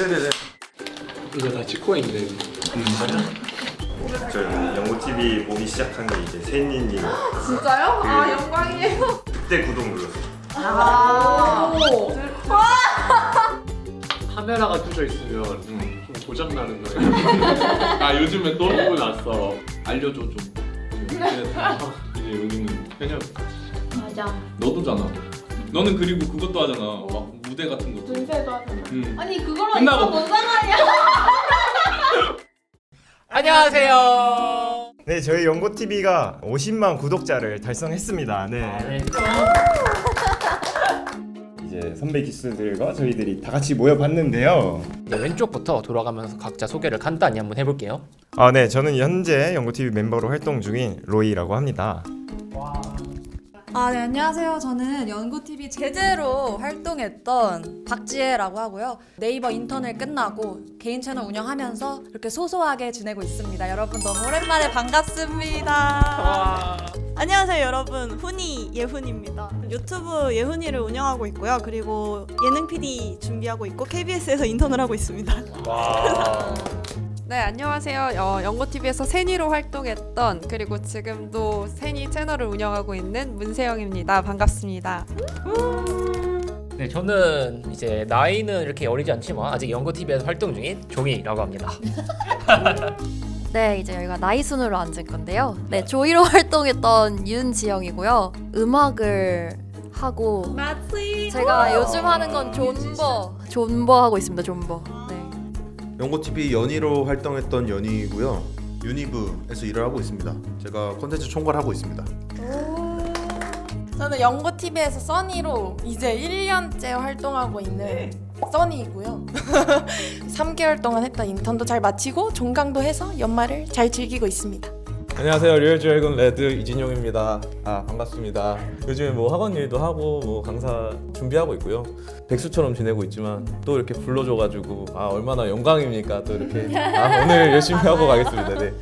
네네네. 이거 다 찍고 있네. 저 영구 TV 보기 시작한 게 이제 세인님 진짜요? 아 그- 영광이에요. 그때 구독 눌렀어요. 아. 오. 카메라가 켜져 있으면 좀 고장 나는 거예요. 아 요즘에 또 보고 났어. 알려줘 좀. 이제 이제 여기는 현역까지. 맞아. 너도잖아. 너는 그리고 그것도 하잖아. 막 무대 같은 거. 분쇄도 하잖아. 응. 아니 그거랑 끝나고. 이거 뭔 상관이야? 안녕하세요. 네, 저희 영구 TV가 50만 구독자를 달성했습니다. 네. 이제 선배 기수들과 저희들이 다 같이 모여봤는데요. 네, 왼쪽부터 돌아가면서 각자 소개를 간단히 한번 해볼게요. 아, 네, 저는 현재 영구 TV 멤버로 활동 중인 로이라고 합니다. 아, 네, 안녕하세요. 저는 연구TV 제재로 활동했던 박지혜라고 하고요. 네이버 인턴을 끝나고 개인 채널 운영하면서 이렇게 소소하게 지내고 있습니다. 여러분 너무 오랜만에 반갑습니다. 안녕하세요 여러분 훈이 예훈입니다 유튜브 예훈이를 운영하고 있고요 그리고 예능 PD 준비하고 있고 KBS에서 인턴을 하고 있습니다 네 안녕하세요. 어, 연고TV에서 세니로 활동했던 그리고 지금도 세니 채널을 운영하고 있는 문세영입니다. 반갑습니다. 네, 저는 이제 나이는 이렇게 어리지 않지만 아직 연구 TV에서 활동 중인 종이라고 합니다. 네, 이제 여기가 나이 순으로 앉을 건데요. 네, 조이로 활동했던 윤지영이고요. 음악을 하고? 제가 요즘 하는 건 존버, 존버 하고 있습니다. 존버. 네. 연고TV 연희로 활동했던 연희이고요. 유니브에서 일을 하고 있습니다. 제가 콘텐츠 총괄하고 있습니다. 저는 연고TV에서 써니로 이제 1년째 활동하고 있는 써니이고요. 3개월 동안 했던 인턴도 잘 마치고 종강도 해서 연말을 잘 즐기고 있습니다. 안녕하세요 리얼 드래곤 레드 이진용입니다. 아 반갑습니다. 요즘에 뭐 학원 일도 하고 뭐 강사 준비하고 있고요. 백수처럼 지내고 있지만 또 이렇게 불러줘 가지고 아 얼마나 영광입니까 또 이렇게 아 오늘 열심히 하고 가겠습니다. 네.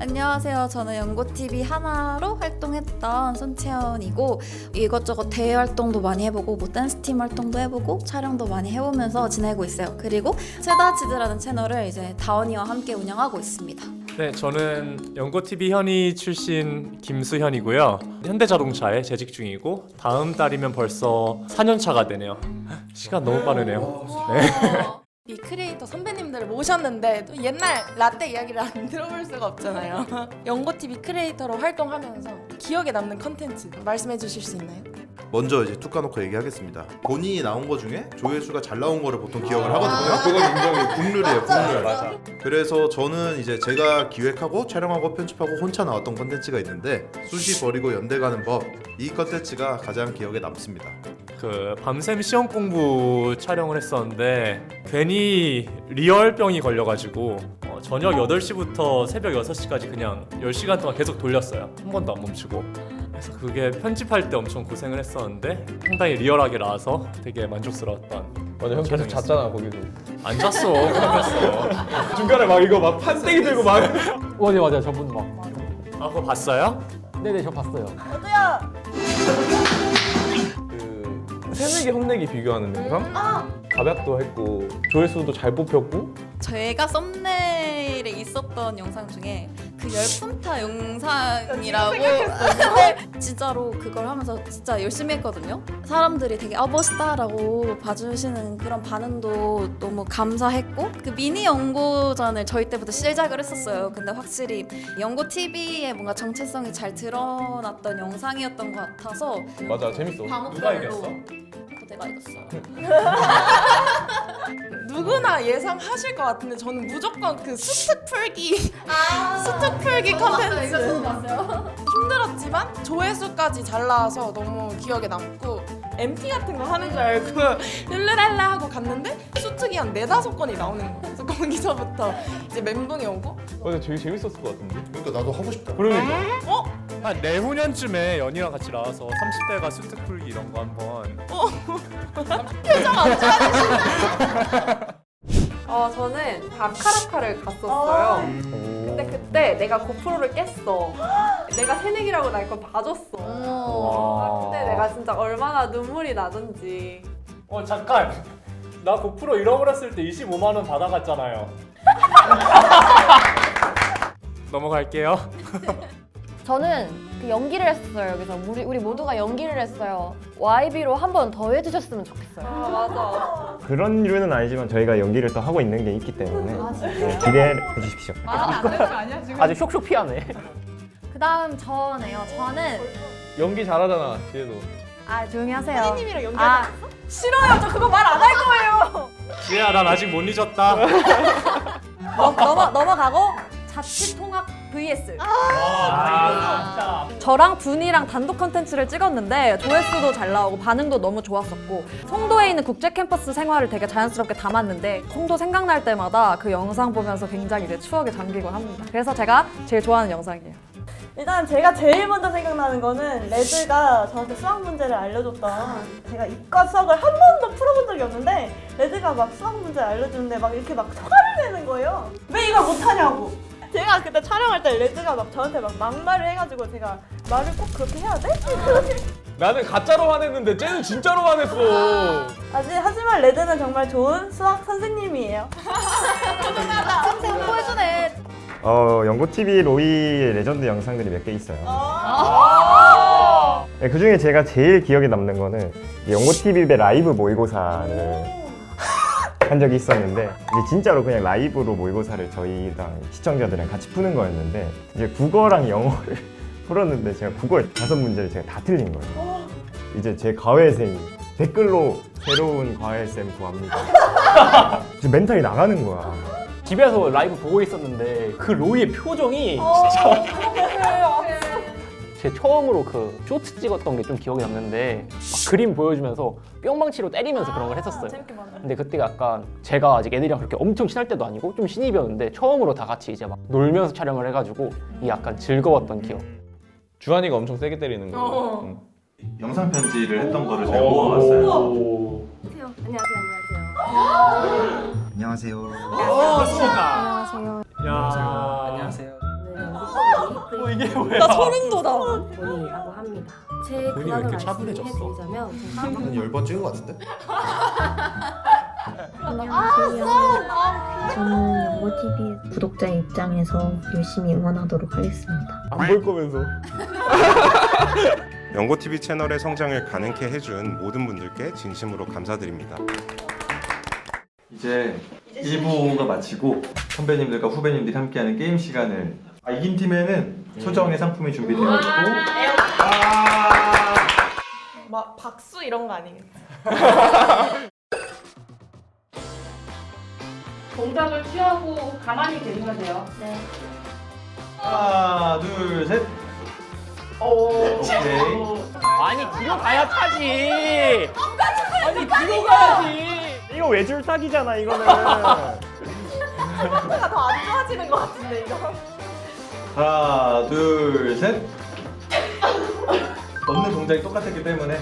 안녕하세요. 저는 연고TV 하나로 활동했던 손채연이고 이것저것 대회 활동도 많이 해보고 뭐 댄스팀 활동도 해보고 촬영도 많이 해보면서 지내고 있어요. 그리고 최다치즈라는 채널을 이제 다원이와 함께 운영하고 있습니다. 네 저는 연고TV 현희 출신 김수현이고요. 현대자동차에 재직 중이고 다음 달이면 벌써 4년 차가 되네요. 시간 너무 빠르네요. 이 크리에이터 선배님들을 모셨는데 또 옛날 라떼 이야기를 안 들어볼 수가 없잖아요. 연고TV 크리에이터로 활동하면서 기억에 남는 컨텐츠 말씀해 주실 수 있나요? 먼저 이제 툭 까놓고 얘기하겠습니다. 본인이 나온 거 중에 조회수가 잘 나온 거를 보통 기억을 하거든요. 그건 인정해. 국룰이에요, 국룰. 맞아. 그래서 저는 이제 제가 기획하고 촬영하고 편집하고 혼자 나왔던 컨텐츠가 있는데 수시 버리고 연대 가는 법 이 컨텐츠가 가장 기억에 남습니다. 그 밤샘 시험 공부 촬영을 했었는데 괜히 리얼병이 걸려가지고 어, 저녁 8시부터 새벽 6시까지 그냥 10시간 동안 계속 돌렸어요 한 번도 안 멈추고 그래서 그게 편집할 때 엄청 고생을 했었는데 상당히 리얼하게 나와서 되게 만족스러웠던 맞아 형 계속 잤잖아 거기서. 안 잤어 그랬어 중간에 막 이거 막 판때기 들고 막. 어, 네 맞아 저분 막. 아 그거 봤어요? 네네 저 봤어요. 어두야 그 새내기 혼내기 비교하는 영상? 가벽도 했고 조회수도 잘 뽑혔고 제가 썸네일에 있었던 영상 중에 그 열품타 영상이라고 진짜로 그걸 하면서 진짜 열심히 했거든요. 사람들이 되게 아 멋있다라고 봐주시는 그런 반응도 너무 감사했고 그 미니 연고전을 저희 때부터 시작을 했었어요. 근데 확실히 연고 TV의 뭔가 정체성이 잘 드러났던 영상이었던 것 같아서 맞아 재밌어. 누가 이겼어? 내가 이겼어. 누구나 예상하실 것 같은데 저는 무조건 그 수특 풀기 수특 풀기 컨텐츠 힘들었지만 조회수까지 잘 나와서 너무 기억에 남고 MT 같은 거 하는 줄 알고 룰루랄라 하고 갔는데 수특이 한 네다섯 건이 나오는 거예요 그래서 거기서부터 이제 멘붕이 오고 맞아 되게 재밌었을 것 같은데. 그러니까 나도 하고 싶다. 그러니까. 한 내후년쯤에 연희랑 같이 나와서 30대가 수특 풀기 이런 거 한번 어 저는 바카라카를 갔었어요. 근데 그때 내가 고프로를 깼어. 내가 새내기라고 날 걸 봐줬어. 아, 그때 내가 진짜 얼마나 눈물이 나던지. 어 잠깐 나 고프로 잃어버렸을 때 25만 원 받아갔잖아요. 넘어갈게요. 저는 그 연기를 했어요. 여기서 우리 우리 모두가 연기를 했어요. YB로 한 번 더 해주셨으면 좋겠어요. 아 맞아. 그런 류는 아니지만 저희가 연기를 또 하고 있는 게 있기 때문에 네, 기대해 주십시오. 아주 쇽쇽 피하네. 그 다음 저네요. 저는 연기 잘하잖아 지혜도 아 조용히 하세요. 선생님이랑 연기 아 싫어요. 저 그거 말 안 할 거예요. 지혜야, 난 아직 못 잊었다. 넘, 넘어 넘어가고 자취 통합 vs. 아, 저랑 분이랑 단독 컨텐츠를 찍었는데 조회수도 잘 나오고 반응도 너무 좋았었고 송도에 있는 국제 캠퍼스 생활을 되게 자연스럽게 담았는데 송도 생각날 때마다 그 영상 보면서 굉장히 내 추억에 잠기곤 합니다. 그래서 제가 제일 좋아하는 영상이에요. 일단 제가 제일 먼저 생각나는 거는 레드가 저한테 수학 문제를 알려줬던 제가 이과 수학을 한 번도 풀어본 적이 없는데 레드가 막 수학 문제를 알려주는데 막 이렇게 막 화를 내는 거예요 왜 이걸 못하냐고 제가 그때 촬영할 때 레드가 막 저한테 막 막말을 해가지고 제가 말을 꼭 그렇게 해야 돼? 나는 가짜로 화냈는데 쟤는 진짜로 화냈어 아직 하지만 레드는 정말 좋은 수학 선생님이에요 홍보해주네. 어, 연고TV 로이 레전드 영상들이 몇 개 있어요. 네, 그 중에 제가 제일 기억에 남는 거는 연고TV의 라이브 모의고사를 한 적이 있었는데 이게 진짜로 그냥 라이브로 모의고사를 저희랑 시청자들이랑 같이 푸는 거였는데 이제 국어랑 영어를 풀었는데 제가 국어 다섯 문제를 제가 다 틀린 거예요. 이제 제 과외생이 댓글로 새로운 과외쌤 구합니다. 이제 멘탈이 나가는 거야. 집에서 라이브 보고 있었는데 그 로이의 표정이 진짜 제 처음으로 그 쇼트 찍었던 게 좀 기억에 남는데 막 그림 보여주면서 뿅망치로 때리면서 그런 걸 했었어요. 재밌게 봤는데 근데 그때가 약간 제가 아직 애들이랑 그렇게 엄청 친할 때도 아니고 좀 신입이었는데 처음으로 다 같이 이제 막 놀면서 촬영을 해가지고 이 약간 즐거웠던 기억. 주한이가 엄청 세게 때리는 거 응. 영상 편지를 했던 거를 제가 모아봤어요. 안녕하세요. 안녕하세요. 안녕하세요. 야, 안녕하세요. 어, 이게 뭐야? 나 소름 돋아. 본이라고 합니다. 제 본인이 왜 근황을 이렇게 차분해졌어? 말씀해드리자면 제가 한 10번 찍은 것 같은데? 안녕하세요. 저는 연고TV 구독자 입장에서 열심히 응원하도록 하겠습니다. 안 볼 거면서 연고TV 채널의 성장을 가능케 해준 모든 분들께 진심으로 감사드립니다. 이제 1부가 마치고 선배님들과 후배님들이 함께하는 게임 시간을 아, 이긴 팀에는 소정의 상품이 준비되어 있고 막 박수 이런 거 아니겠지? 동작을 취하고 가만히 계시면 돼요. 네. 하나 둘셋 오케이 아니 뒤로 가야 타지. 아니 뒤로 가야지. 이거 외줄 타기잖아 이거는. 내가 더 안 좋아지는 것 같은데 이거 하나 둘셋. 넣는 동작이 똑같았기 때문에.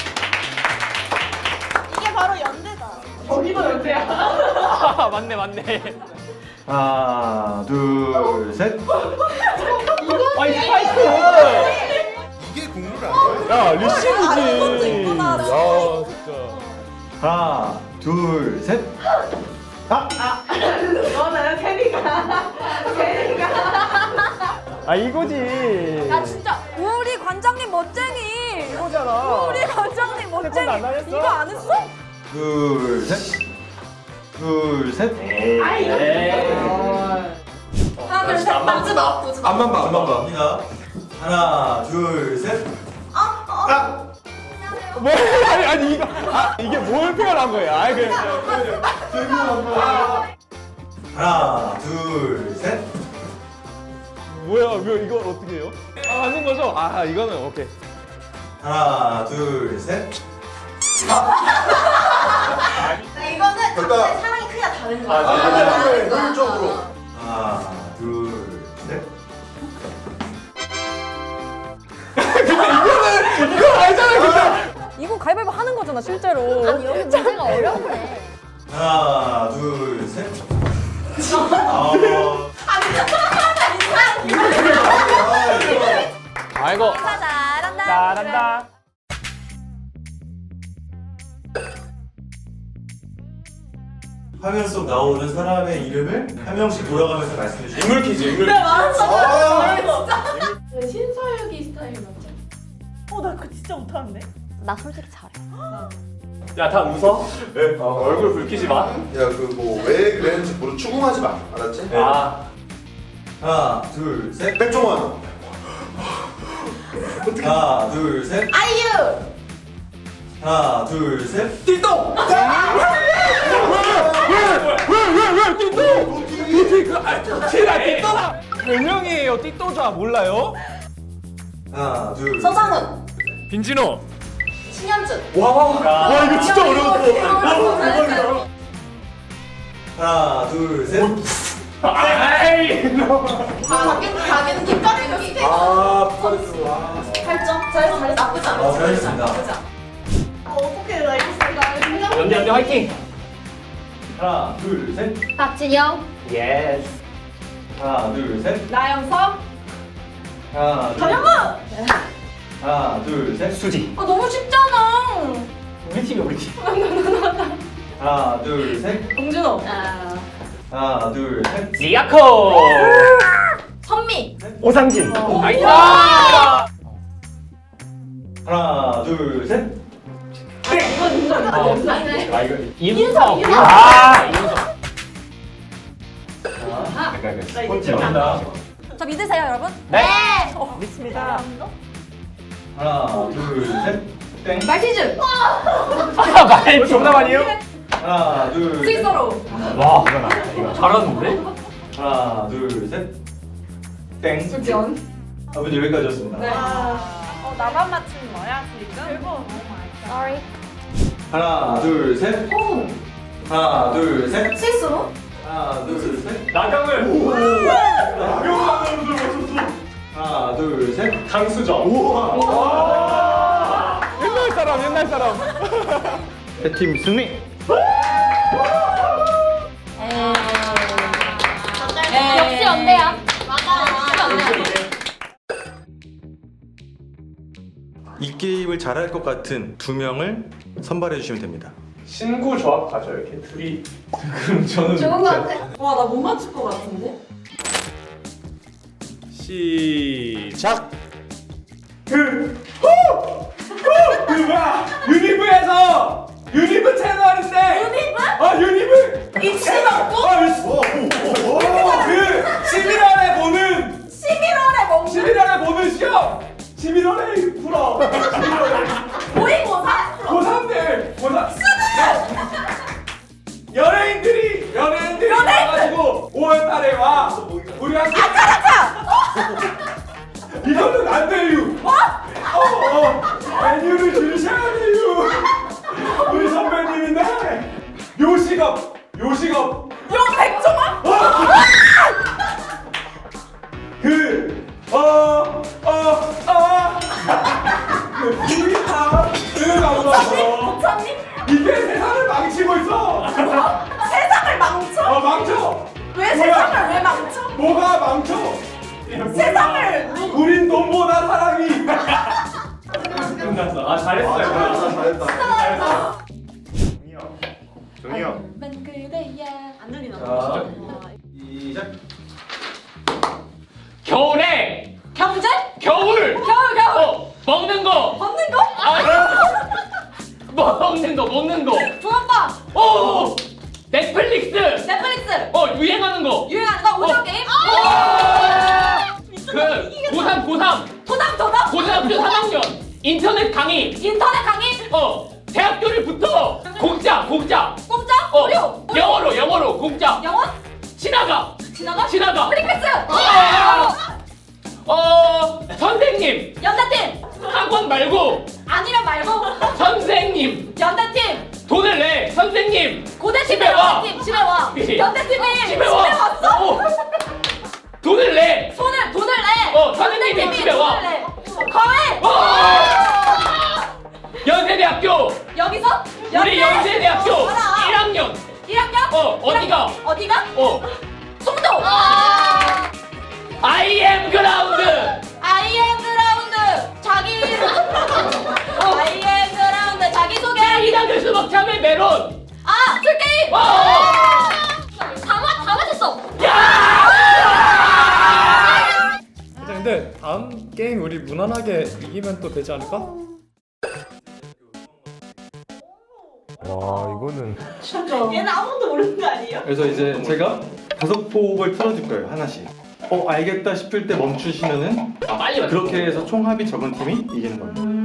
이게 바로 연대다. 거기도 연대야. 아, 맞네 맞네. 하나 둘 셋. 아니 스파이크. 이게 국룰 아니야? 야 아는 것도 리시브지. 있구나, 야 진짜. 하나 둘셋. 이거는 캐리가 캐리가 아 이거지. 야 진짜 우리 관장님 멋쟁이. 이거잖아. 우리 관장님 멋쟁이. 하겠어? 이거 안 했어? 둘 셋 둘 셋 하나 둘셋 보지 마 보지 마. 앞만 봐, 앞만 봐. 갑니다 하나 둘셋 뭐 아니 아니 이거 아, 이게 뭘 표현한 거예요 아 그냥 하나 둘 셋 뭐야 왜 이거 어떻게 해요? 아 맞는 거죠? 아 이거는 오케이. 하나 둘셋. 이거는 각자 사랑이 크기가 다른 아, 아, 효율적으로. 하나 둘 셋. 이거 가위바위보 하는 거잖아 실제로. 아니 여기 문제가 어렵네. 하나 둘 셋. 아, 아 이고 잘한다. 잘한다. 화면 속 나오는 사람의 이름을 한 명씩 돌아가면서 말씀해 주세요. 인물 퀴즈, 인물 네 맞았어. 아! 진짜. 신서유기 스타일 맞죠? 어 나 그거 진짜 못하는데. 나 솔직히 잘해. 야, 다 웃어? 네. 어, 얼굴 붉히지 마. 야 그 뭐 왜 그랬는지 모르 추궁하지 마. 알았지? 아, 하나, 둘, 셋. 백종원. 하나, 둘, 셋. 아이유. 하나, 둘, 셋. 띵동! 왜왜왜왜 띵동? 그 아, 티라 띵동아. 별명이에요. 띵동자 몰라요? 하나, 둘. 서장훈. 빈진호. 신현준. 와, 와 이거 진짜 어려웠어. 하나, 둘, 셋. 아이. 박윤 박윤 김박윤 아, 파리스. 와. 8점. 잘했어 잘했어 나쁘지 않아. 아, 잘했습니다. 나쁘지 않아. 어, 어떡해 나 이거 나 연대 연대 화이팅. 하나, 둘, 셋. 박진영. 예스. 하나, 둘, 셋. 나영석. 하나, 둘. 전영무. 하나, 둘, 셋. 수지. 아 너무 쉽잖아. 우리 팀이 우리 팀. 하나, 둘, 셋. 봉준호. 하나, 둘, 셋. 리아코. 선미. 오상진. 나이스. 하나, 둘, 셋. 아. 아 꼰지 기억 안 나. 저 믿으세요 여러분? 네. 믿습니다. 하나, 둘, 셋. 땡. 말티즈. 말 정답 아니에요? 하나, 둘, 셋. 스위스로. 와 이건 아 이거. 잘하는데? 하나, 둘, 셋. 땡. 수지연. 아버지 여기까지였습니다. 어, 나만 맞춘 거야 지금? Sorry. 하나, 둘, 셋. 호흡. 하나, 둘, 셋. 스위스로. 하나, 둘, 셋. 나경을. 하나, 둘, 셋. 강수정. 옛날 사람, 옛날 사람. 해팀 승리. 게임을 잘할 것 같은 두 명을 선발해 주시면 됩니다. 신구 조합 가죠 이렇게 둘이. 그럼 저는 좋은 거 같아. 와 나 못 맞출 것 같은데. 시작. 그 호! 호! 그 뭐야? 유니브에서 먹는 거 먹는 거. 붕어빵. 어 넷플릭스. 넷플릭스. 어 유행하는 거. 유행하는 거 오징어 어. 게임? 그 고3 고3 도담 도담. 고등학교 3학년 인터넷 강의. 인터넷 강의? 어 대학교를 붙어 공짜 공짜. 공짜? 어 무료? 영어로 영어로 공짜. 영원? 지나가 지나가? 지나가. 프리패스. 어, 어 선생님 연대팀. 학원 말고 아니라 말고 선생님 연대팀. 돈을 내 선생님 고대팀 집에 와. 연대팀 집에 와. 연대팀이 집에 와 왔어? 어. 돈을 내 손을 돈을 내. 어, 선생님이 연대팀이 집에 와. 돈을 내. 과외. 어. 연세대학교 여기서 우리 연세대학교 어, 알아. 1학년 1학년? 어 어디가 어디가? 어 메론. 아, 술게임! 와! 어! 다, 맞, 다 맞았어! 일단 근데 다음 게임 우리 무난하게 이기면 또 되지 않을까? 와 이거는 얘는 아무도 모르는 거 아니에요? 그래서 이제 제가 다섯 폭을 틀어줄 거예요 하나씩. 어 알겠다 싶을 때 멈추시면은 아, 빨리 그렇게 해서 총합이 적은 팀이 이기는 겁니다.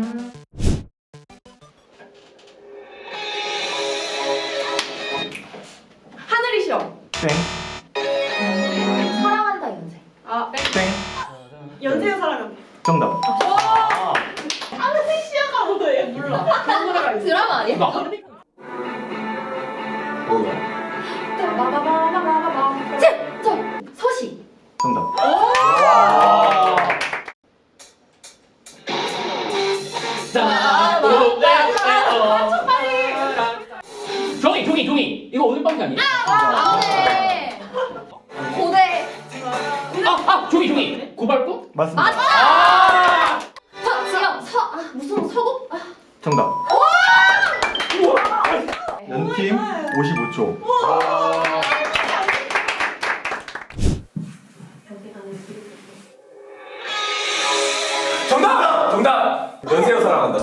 정답! 연세여 사랑한다.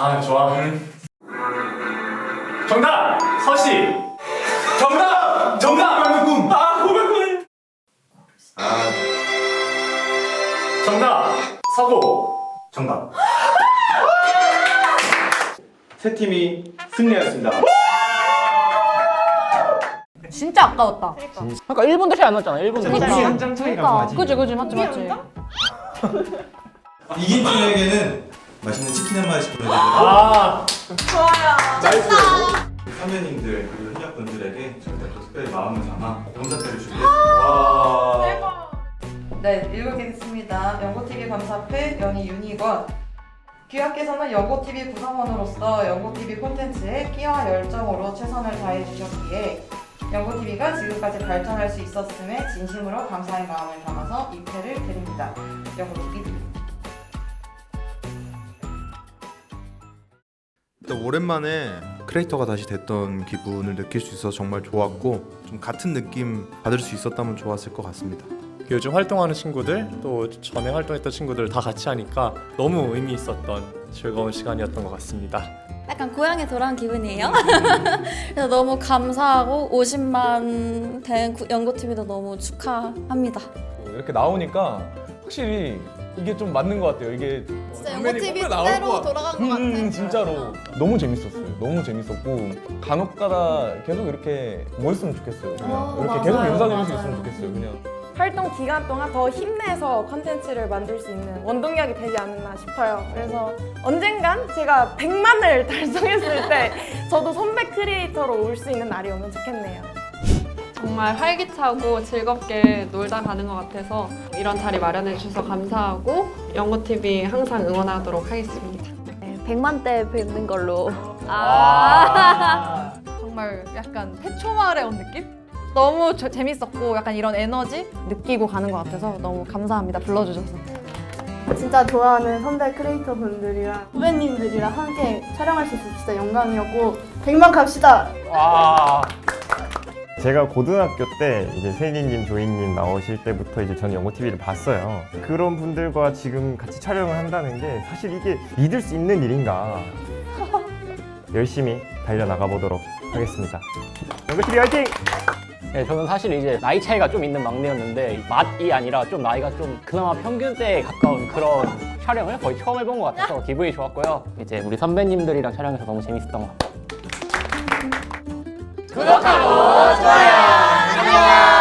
아 좋아. 정답! 서시. 정답! 정답! 꿈. 아 고백꾼. 아 정답! 서고. 정답. 세 팀이 승리하였습니다. 진짜 아까웠다. 그러니까 1분도 차이 안 났잖아 1분도 그러니까. 차이. 한장 차이라고 하지 그지 그지 맞지 맞지. 이긴 팀에게는 맛있는 치킨 한 마리씩 보내드리고 아. 나이스. 선배님들 그리고 현역분들에게 저희가 또 특별히 마음을 담아 감사패를 준비했습니다 와. 네, 읽어드리겠습니다. 연고TV 감사패 연희 윤희권 귀하께서는 연고TV 구성원으로서 연고TV 콘텐츠에 끼와 열정으로 최선을 다해 주셨기에 연고TV가 지금까지 발전할 수 있었음에 진심으로 감사의 마음을 담아서 이 패를 드립니다. 연고TV 일단 오랜만에 크리에이터가 다시 됐던 기분을 느낄 수 있어서 정말 좋았고 좀 같은 느낌 받을 수 있었다면 좋았을 것 같습니다 요즘 활동하는 친구들 또 전에 활동했던 친구들 다 같이 하니까 너무 의미 있었던 즐거운 시간이었던 것 같습니다. 약간 고향에 돌아온 기분이에요. 그래서 너무 감사하고 50만 된 구- 연고TV도 너무 축하합니다. 이렇게 나오니까 확실히 이게 좀 맞는 것 같아요. 이게 진짜 선배님 연고TV 꿈에 나올 그대로 것 같- 돌아간 것 음, 같아. 진짜로 너무 재밌었어요. 너무 재밌었고 간혹가다 계속 이렇게 모였으면 좋겠어요. 그냥 어, 이렇게 맞아요, 계속 인사드릴 수 맞아요. 있으면 좋겠어요. 그냥. 활동 기간 동안 더 힘내서 컨텐츠를 만들 수 있는 원동력이 되지 않나 싶어요. 그래서 언젠간 제가 100만을 달성했을 때 저도 선배 크리에이터로 올 수 있는 날이 오면 좋겠네요. 정말 활기차고 즐겁게 놀다 가는 것 같아서 이런 자리 마련해 주셔서 감사하고 연고TV 항상 응원하도록 하겠습니다. 100만 대 뵙는 걸로. 아. 정말 약간 태초마을에 온 느낌? 너무 저- 재밌었고 약간 이런 에너지 느끼고 가는 것 같아서 너무 감사합니다 불러주셔서. 진짜 좋아하는 선배 크리에이터 분들이랑 후배님들이랑 함께 촬영할 수 있어서 진짜 영광이었고 100만 갑시다. 와. 제가 고등학교 때 이제 세리님, 조이님 나오실 때부터 이제 저는 영어 TV를 봤어요. 그런 분들과 지금 같이 촬영을 한다는 게 사실 이게 믿을 수 있는 일인가? 열심히 달려 나가 보도록 하겠습니다. 영어 TV 화이팅! 네, 저는 사실 이제 나이 차이가 좀 있는 막내였는데 맛이 아니라 좀 나이가 좀 그나마 평균대에 가까운 그런 촬영을 거의 처음 해본 것 같아서 기분이 좋았고요. 이제 우리 선배님들이랑 촬영해서 너무 재밌었던 것 같아요. 구독하고 좋아요. 안녕.